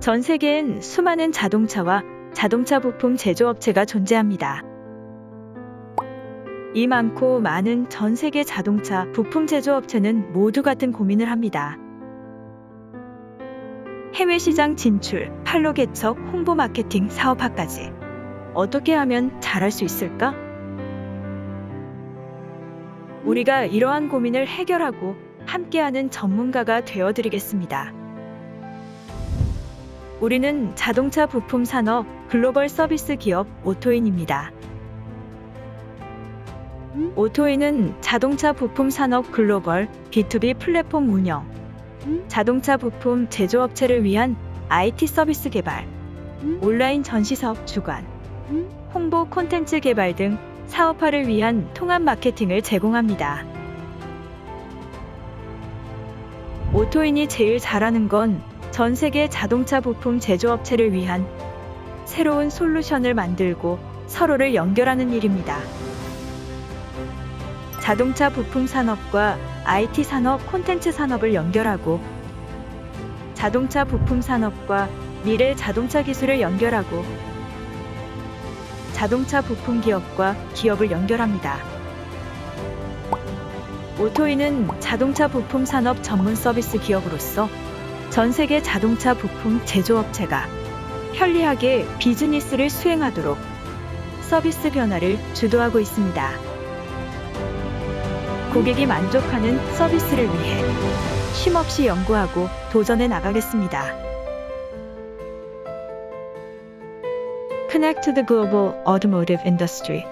전 세계엔 수많은 자동차와 자동차 부품 제조업체가 존재합니다. 이 많고 많은 전 세계 자동차 부품 제조업체는 모두 같은 고민을 합니다. 해외 시장 진출, 판로 개척, 홍보 마케팅, 사업화까지 어떻게 하면 잘할 수 있을까? 우리가 이러한 고민을 해결하고 함께하는 전문가가 되어드리겠습니다. 우리는 자동차 부품 산업 글로벌 서비스 기업 오토인입니다. 오토인은 자동차 부품 산업 글로벌 B2B 플랫폼 운영, 자동차 부품 제조업체를 위한 IT 서비스 개발, 온라인 전시 사업 주관, 홍보 콘텐츠 개발 등 사업화를 위한 통합 마케팅을 제공합니다. 오토인이 제일 잘하는 건 전 세계 자동차 부품 제조업체를 위한 새로운 솔루션을 만들고 서로를 연결하는 일입니다. 자동차 부품 산업과 IT 산업, 콘텐츠 산업을 연결하고 자동차 부품 산업과 미래 자동차 기술을 연결하고 자동차 부품 기업과 기업을 연결합니다. 오토이는 자동차 부품 산업 전문 서비스 기업으로서 전 세계 자동차 부품 제조업체가 편리하게 비즈니스를 수행하도록 서비스 변화를 주도하고 있습니다. 고객이 만족하는 서비스를 위해 쉼없이 연구하고 도전해 나가겠습니다. Connect to the global automotive industry.